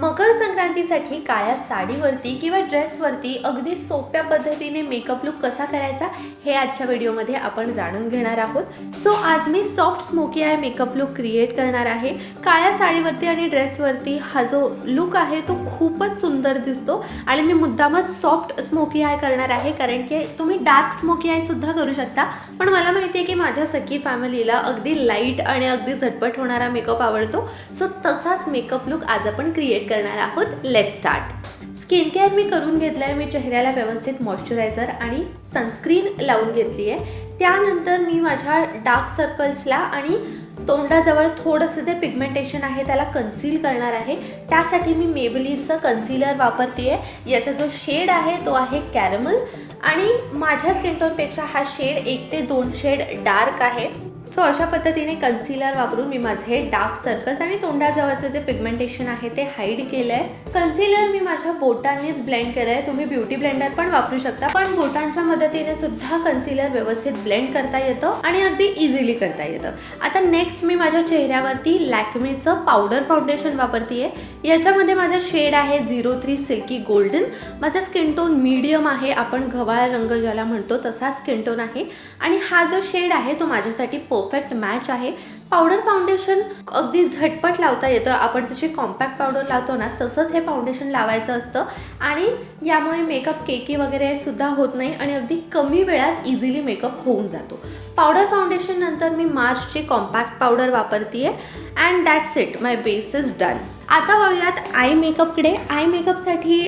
मकर संक्रांतीसाठी काळ्या साडीवरती किंवा ड्रेसवरती अगदी सोप्या पद्धतीने मेकअप लुक कसा करायचा हे आजच्या व्हिडिओमध्ये आपण जाणून घेणार आहोत. सो आज मी soft smoky eye makeup look create करणार आहे. काळ्या साडीवरती आणि ड्रेसवरती हा जो लुक आहे तो खूपच सुंदर दिसतो आणि मी मुद्दामच सॉफ्ट स्मोकी आय करणार आहे कारण की तुम्ही डार्क स्मोकी आय सुद्धा करू शकता. पण मला माहिती आहे की माझ्या सखी फॅमिलीला अगदी लाइट आणि अगदी झटपट होणारा मेकअप आवडतो. सो तसाच मेकअप लुक आज आपण क्रिएट करणार आहोत. लेट स्टार्ट स्किन केअर मी करून घेतलं आहे मी चेहऱ्याला व्यवस्थित मॉइश्चरायझर आणि सनस्क्रीन लावून घेतली आहे त्यानंतर मी माझ्या डार्क सर्कल्सला आणि तोंडाजवळ थोडंसं जे पिगमेंटेशन आहे त्याला कन्सील करणार आहे. त्यासाठी मी मेबलिनचं कन्सिलर वापरते आहे याचा जो शेड आहे तो आहे कॅरमल आणि माझ्या स्किन टोनपेक्षा हा शेड एक ते दोन शेड डार्क आहे. सो अशा पद्धतीने कन्सिलर वापरून मी माझे डार्क सर्कल्स आणि तोंडाजवळचं जे पिगमेंटेशन आहे ते हाईड केलं आहे कन्सिलर मी माझ्या बोटांनीच ब्लेंड केलं आहे तुम्ही ब्युटी ब्लेंडर पण वापरू शकता पण बोटांच्या मदतीने सुद्धा कन्सिलर व्यवस्थित ब्लेंड करता येतं आणि अगदी इझिली करता येतं. आता नेक्स्ट मी माझ्या चेहऱ्यावरती लॅक्मेचं पावडर फाउंडेशन वापरते आहे याच्यामध्ये माझा शेड आहे झिरो थ्री सिल्की गोल्डन माझा स्किन टोन मीडियम आहे. आपण घवाळ रंग ज्याला म्हणतो तसा स्किन टोन आहे. आणि हा जो शेड आहे तो माझ्यासाठी परफेक्ट मॅच आहे. पावडर फाउंडेशन अगदी झटपट लावता येतं. आपण जशी कॉम्पॅक्ट पावडर लावतो ना तसंच हे फाउंडेशन लावायचं असतं. आणि यामुळे मेकअप केकी वगैरे सुद्धा होत नाही आणि अगदी कमी वेळात इझिली मेकअप होऊन जातो. पावडर फाउंडेशन नंतर मी मार्चचे कॉम्पॅक्ट पावडर वापरते आहे and that's it my base is done आता वळूयात आय मेकअपकडे आय मेकअपसाठी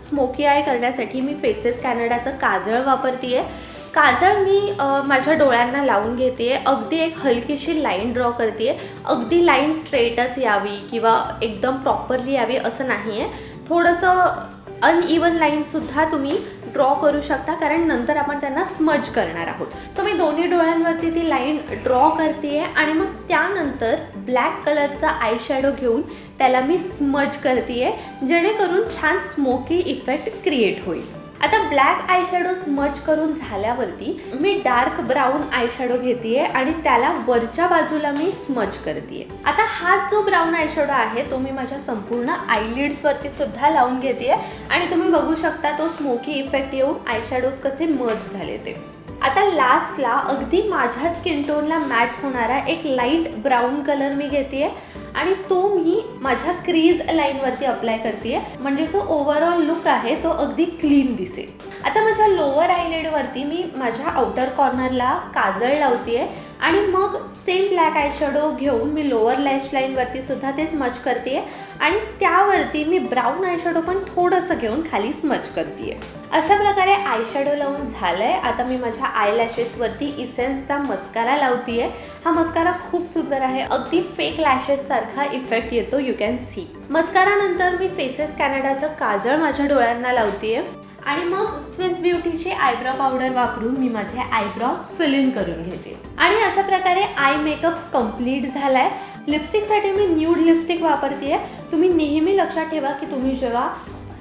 स्मोकी आय करण्यासाठी मी फेसेस कॅनडाचं काजळ वापरते आहे काजळ मी माझ्या डोळ्यांना लावून घेते. अगदी एक हलकीशी लाईन ड्रॉ करते. अगदी लाईन स्ट्रेटच यावी किंवा एकदम प्रॉपरली यावी असं नाही आहे थोडंसं अनइवन लाईनसुद्धा तुम्ही ड्रॉ करू शकता कारण नंतर आपण त्यांना स्मज करणार आहोत. सो मी दोन्ही डोळ्यांवरती ती लाईन ड्रॉ करते आणि मग त्यानंतर ब्लॅक कलरचा आय शॅडो घेऊन त्याला मी स्मज करते जेणेकरून छान स्मोकी इफेक्ट क्रिएट होईल. आता ब्लॅक आय शॅडो स्मच करून झाल्यावरती मी डार्क ब्राऊन आय शॅडो घेते आणि त्याला वरच्या बाजूला मी स्मच करते आता हा जो ब्राऊन आय शॅडो आहे तो मी माझ्या संपूर्ण आयलिड्सवरती सुद्धा लावून घेते आणि तुम्ही बघू शकता तो स्मोकी इफेक्ट येऊन आय शॅडोज कसे मर्ज झाले ते. आता लास्टला अगदी माझ्या स्किन टोनला मॅच होणारा एक लाइट ब्राऊन कलर मी घेते आणि तो मी माझ्या क्रीज लाईनवरती अप्लाय करते म्हणजे जो ओव्हरऑल लुक आहे तो अगदी क्लीन दिसेल. आता माझ्या लोअर आयलेडवरती मी माझ्या आउटर कॉर्नरला काजळ लावते आणि मग सेम ब्लॅक आय शॅडो घेऊन मी लोअर लॅश लाईनवरती सुद्धा ते स्मच करते आणि त्यावरती मी ब्राऊन आयशॅडो पण थोडंसं घेऊन खाली स्मच करते अशा प्रकारे आय शॅडो लावून झालंय. आता मी माझ्या आय लॅशेसवरती इसेन्सचा मस्कारा लावते हा मस्कारा खूप सुंदर आहे. अगदी फेक लॅशेस सारखा इफेक्ट येतो यू कॅन सी मस्कारा नंतर मी फेसेस कॅनडाचं काजळ माझ्या डोळ्यांना लावतीये. आणि मग स्विस ब्युटीचे आयब्रो पावडर वापरून मी माझे आयब्रॉज फिल इन करून घेते. आणि अशा प्रकारे आय मेकअप कंप्लीट झालाय. लिपस्टिकसाठी मी न्यूड लिपस्टिक वापरते तुम्ही नेहमी लक्षात ठेवा की तुम्ही जेव्हा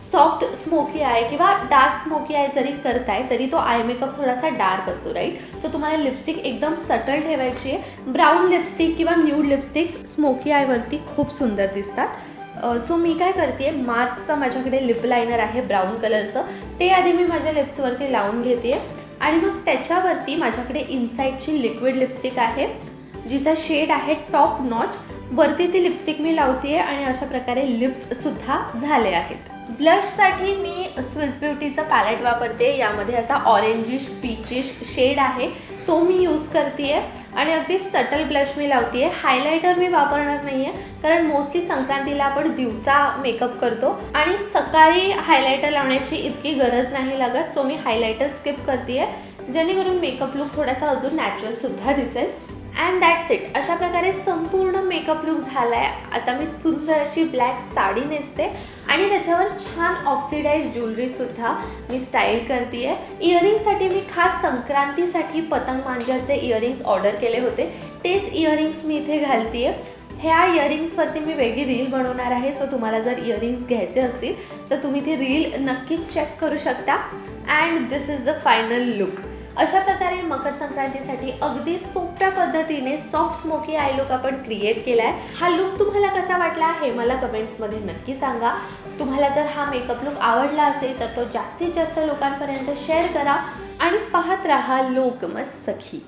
सॉफ्ट स्मोकी आहे किंवा डार्क स्मोकी आहे जरी करताय तरी तो आय मेकअप थोडासा डार्क असतो राईट सो तुम्हाला लिपस्टिक एकदम सटल ठेवायची आहे. ब्राऊन लिपस्टिक किंवा न्यूड लिपस्टिक्स स्मोकी आयवरती खूप सुंदर दिसतात. सो मी काय करते मार्सचं माझ्याकडे लिप लायनर आहे ब्राऊन कलरचं ते आधी मी माझ्या लिप्सवरती लावून घेते आणि मग त्याच्यावरती माझ्याकडे इनसाईडची लिक्विड लिपस्टिक आहे जिचा शेड आहे टॉप नॉच वरती ती लिपस्टिक मी लावते आणि अशा प्रकारे लिप्ससुद्धा झाले आहेत. ब्लशसाठी मी स्विस ब्युटीचं पॅलेट वापरते. यामध्ये असा ऑरेंजिश पीचिश शेड आहे. तो मी यूज करते आणि अगदी सटल ब्लश मी लावते आहे हायलायटर मी वापरणार नाही आहे कारण मोस्टली संक्रांतीला आपण दिवसा मेकअप करतो. आणि सकाळी हायलायटर लावण्याची इतकी गरज नाही लागत. सो मी हायलायटर स्किप करते आहे जेणेकरून मेकअप लुक थोडासा अजून नॅचरलसुद्धा दिसेल. अँड दॅट्स इट अशा प्रकारे संपूर्ण मेकअप लुक झाला आहे आता मी सुंदर अशी ब्लॅक साडी नेसते. आणि त्याच्यावर छान ऑक्सिडाईज ज्वेलरीसुद्धा मी स्टाईल करते आहे इयरिंगसाठी मी खास संक्रांतीसाठी पतंग मांजाचे इयरिंग्स ऑर्डर केले होते. तेच इयरिंग्स मी इथे घालते ह्या इयरिंग्सवरती मी वेगळी रील बनवणार आहे. सो तुम्हाला जर इयरिंग्स घ्यायचे असतील तर तुम्ही ती रील नक्की चेक करू शकता. And this is the final look अशा प्रकारे मकर संक्रांतीसाठी अगदी सोप्या पद्धतीने सॉफ्ट स्मोकी आय लुक आपण क्रिएट केला आहे हा लुक तुम्हाला कसा वाटला हे मला कमेंट्समध्ये नक्की सांगा. तुम्हाला जर हा मेकअप लुक आवडला असेल तर तो जास्तीत जास्त लोकांपर्यंत शेअर करा आणि पाहत राहा लोकमत सखी.